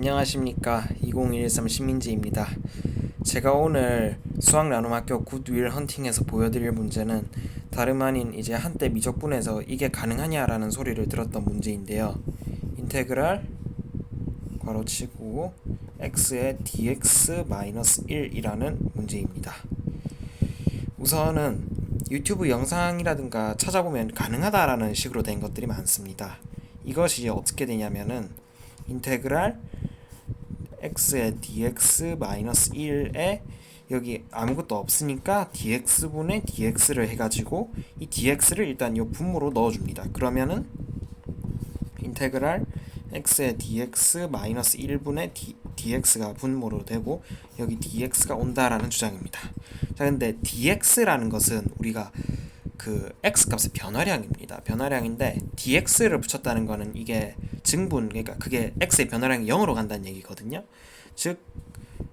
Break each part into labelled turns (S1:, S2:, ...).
S1: 안녕하십니까 2013 신민지입니다. 제가 오늘 수학 나눔학교 굿윌 헌팅에서 보여드릴 문제는 다름 아닌 이제 한때 미적분에서 이게 가능하냐라는 소리를 들었던 문제인데요. 인테그랄 괄호치고 x의 dx 1이라는 문제입니다. 우선은 유튜브 영상이라든가 찾아보면 가능하다라는 식으로 된 것들이 많습니다. 이것이 어떻게 되냐면은 인테그랄 x의 dx 1에 여기 아무것도 없으니까 dx분의 dx를 해가지고 이 dx를 일단 이 분모로 넣어줍니다. 그러면은 인테그랄 x의 dx 1분의 d, dx가 분모로 되고 여기 dx가 온다라는 주장입니다. 자 근데 dx라는 것은 우리가 그 x 값의 변화량입니다. 변화량인데 dx를 붙였다는 거는 이게 증분 그러니까 그게 x의 변화량이 0으로 간다는 얘기거든요. 즉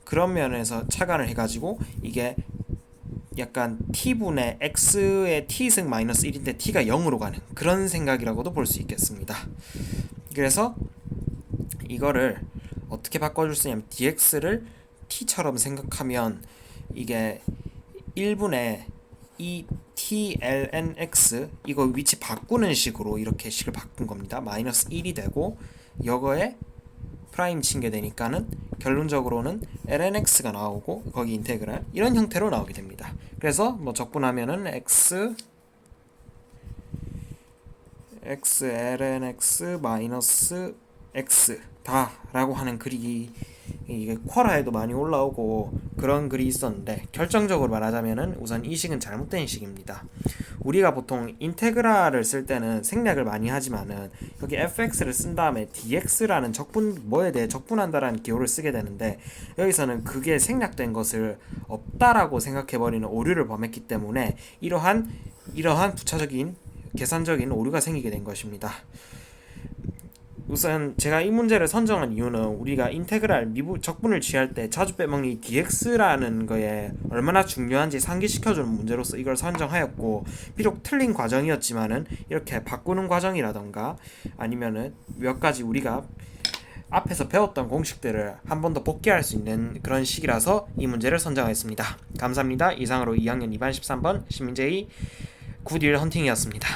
S1: 그런 면에서 차관을 해가지고 이게 약간 t분의 x의 t승 마이너스 1인데 t가 0으로 가는 그런 생각이라고도 볼 수 있겠습니다. 그래서 이거를 어떻게 바꿔줄 수 있냐면 dx를 t처럼 생각하면 이게 1분의 2 TLNX 이거 위치 바꾸는 식으로 이렇게 식을 바꾼 겁니다. 마이너스 1이 되고 여거에 프라임 친 게 되니까는 결론적으로는 lnx가 나오고 거기 인테그랄 이런 형태로 나오게 됩니다. 그래서 뭐 적분하면은 x x lnx 마이너스 x 다라고 하는 글이 쿼라에도 많이 올라오고 그런 글이 있었는데 결정적으로 말하자면은 우선 이 식은 잘못된 식입니다. 우리가 보통 인테그랄을 쓸 때는 생략을 많이 하지만은 여기 fx를 쓴 다음에 dx라는 적분 뭐에 대해 적분한다라는 기호를 쓰게 되는데 여기서는 그게 생략된 것을 없다라고 생각해 버리는 오류를 범했기 때문에 이러한 이러한 부차적인 계산적인 오류가 생기게 된 것입니다. 우선 제가 이 문제를 선정한 이유는 우리가 인테그랄 미분 적분을 취할 때 자주 빼먹는 이 dx라는 거에 얼마나 중요한지 상기시켜주는 문제로서 이걸 선정하였고 비록 틀린 과정이었지만은 이렇게 바꾸는 과정이라던가 아니면은 몇 가지 우리가 앞에서 배웠던 공식들을 한 번 더 복귀할 수 있는 그런 시기라서 이 문제를 선정하였습니다. 감사합니다. 이상으로 2학년 2반 13번 신민재의 굿일 헌팅이었습니다.